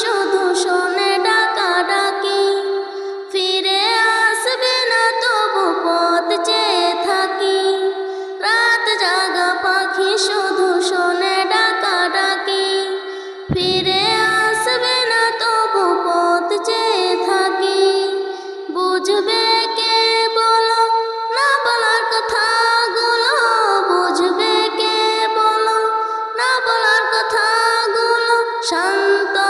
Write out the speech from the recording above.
শুধু শোনে ডাকা ডাকি ফিরে আসবে না তবু পথ চেয়ে থাকি। রাত জাগা পাখি শুধু শোনে ডাকা ডাকি ফিরে আসবে না তবু পথ চেয়ে থাকি। বুঝবে কে বলো? না বলার বুঝবে কে বলো? না বলার কথাগুলো শান্ত